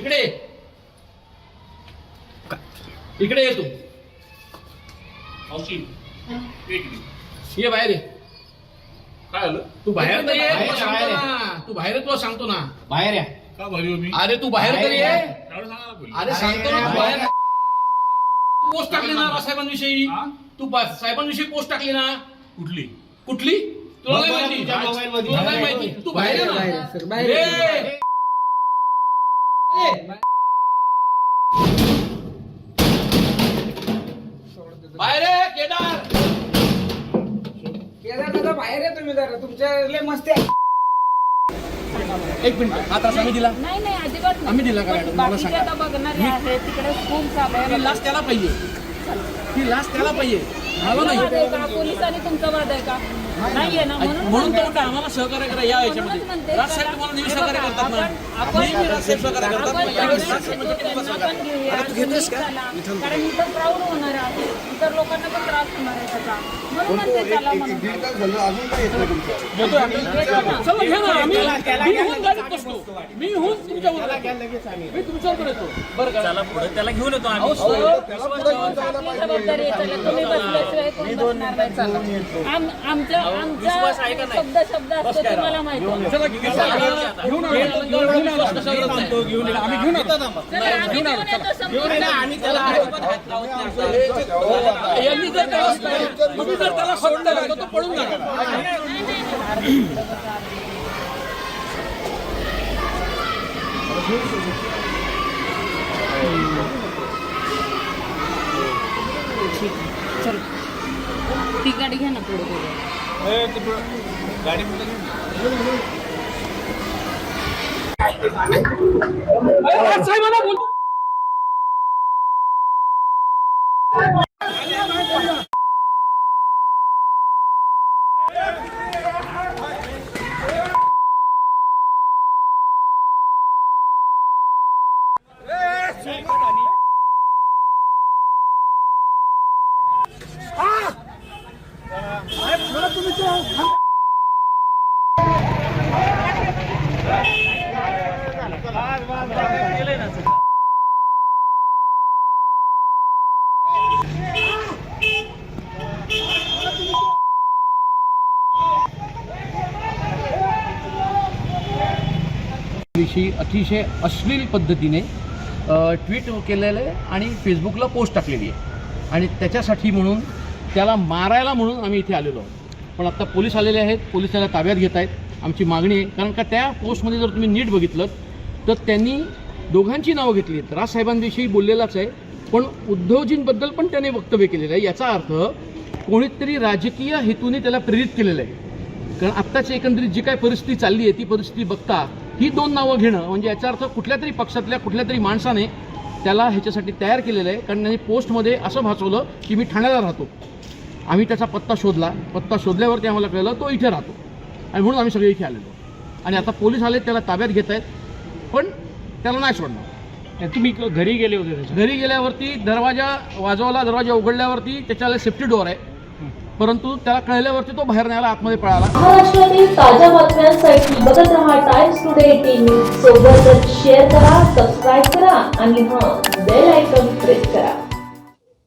इकडे ये. इकडे ये तू. मावशी एक मिनिट ये बाहेर ये. काय झालं? तू बाहेर तर ये बाहेर तुला ये, सांगतो बाहेर ना. तू बाहेर तुला सांगतो ना. बाहेर या. का भरी हो मी? अरे तू बाहेर तर ये. त्यावेळेस सांगा ना पहिले. अरे सांगतो ना तू बाहेर पोस्ट टाकली ना रावसाहेबांविषयी हा? तू बा- साहेबांविषयी पोस्ट टाकली ना? कुठली? कुठली? तुला नाही माहिती? मोबाईलमध्ये. तुला नाही माहिती? तू बाहेर ये बाहेर ना आहे, सर, बाहेर आहे. ये. बाहेर ये, केदार केदार दादा बाहेर आहे तुम्ही जरा तुमच्या लय मस्ती आहे. एक मिनिट हा त्रास आम्ही दिला नाही नाही अजिबात नाही. आम्ही दिला का मॅडम? मला बाकीचे सांगा. आता बघणारे आहेत तिकडे खूप चालू आहे लाच त्याला पाहिजे ती लाच त्याला पाहिजे. मला नाही. वाद आहे का? पोलिसांनी तुमचा वाद आहे का? नाहीये ना म्हणून म्हणून तर म्हणते. आम्हाला सहकार्य करा या याच्यामध्ये. म्हणते. राजसाहेब त्याला- तुम्हाला नेहमी सहकार्य बघा, करतात ना. आपण- नेहमी सहकार्य करतात. आपण यावेळेस म्हणजे सहकार्य चला. कारण इथं होणार आहे इतर लोकांना पण त्रास होणार आहे त्याचा. म्हणून म्हणते चला म्हणून. येतोय आम्ही. चला घ्या ना आम्ही मी होऊन गाडीत बसतो. मी होऊन तुमच्यावर मी तुमच्यावर येतो. बरं का? त्याला पुढे त्याला घेऊन येतो आम्ही. आपली जबाबदारी आहे चला तुम्ही बसल्याशिवाय कोण बसणार नाही. चला आम- आमचा आमचा शब्द शब्द असतो तुम्हाला माहिती आहे. चला घेऊन आलो. घेऊन आलो. घेऊन आलो. कशावरच नाही. घेऊन आलो. आम्ही घेऊन आलो. चला, आम्ही घेऊन येतो समजून. यांनी जर त्याला तुम्ही जर त्याला सोडलं तर तो पळून जाणार. चल. ती गाडी घ्या ना पुढे पुढे. साहेबांना बोल. विषयी अतिशय अश्लील पद्धतीने ट्विट केलेलं आहे आणि फेसबुकला पोस्ट टाकलेली आहे. आणि त्याच्यासाठी म्हणून त्याला मारायला म्हणून आम्ही इथे आलेलो आहोत. पण आता पोलीस आलेले आहेत पोलीस त्याला ताब्यात घेत आहेत. आमची मागणी आहे. कारण का त्या पोस्टमध्ये जर तुम्ही नीट बघितलं तर त्यांनी दोघांची नावं घेतली आहेत. राजसाहेबांविषयी बोललेलाच आहे पण उद्धवजींबद्दल पण त्याने वक्तव्य केलेलं आहे. याचा अर्थ कोणीतरी राजकीय हेतूने त्याला प्रेरित केलेलं आहे. कारण आत्ताची एकंदरीत जी काय परिस्थिती चालली आहे ती परिस्थिती बघता ही दोन नावं घेणं म्हणजे याचा अर्थ कुठल्या तरी पक्षातल्या कुठल्या तरी माणसाने त्याला ह्याच्यासाठी तयार केलेलं आहे. कारण त्यांनी पोस्टमध्ये असं भासवलं की मी ठाण्याला राहतो. आम्ही त्याचा पत्ता शोधला. पत्ता शोधल्यावरती आम्हाला कळलं तो इथे राहतो. आणि म्हणून आम्ही सगळे इथे आलेलो. आणि आता पोलीस आले त्याला ताब्यात घेत आहेत. पण त्याला नाही सोडणार. तुम्ही घरी गेले होते घरी गेल्यावरती दरवाजा वाजवला दरवाजा उघडल्यावरती त्याच्याला सेफ्टी डोअर आहे. परंतु त्याला कळल्यावरती तो बाहेर न्यायला आतमध्ये पळाला. महाराष्ट्रातील ताज्या बातम्यांसाठी बघत रहा टाइम्स टुडे टीव्ही सोबतच शेअर करा सबस्क्राईब करा आणि हां बेल आयकॉन प्रेस करा.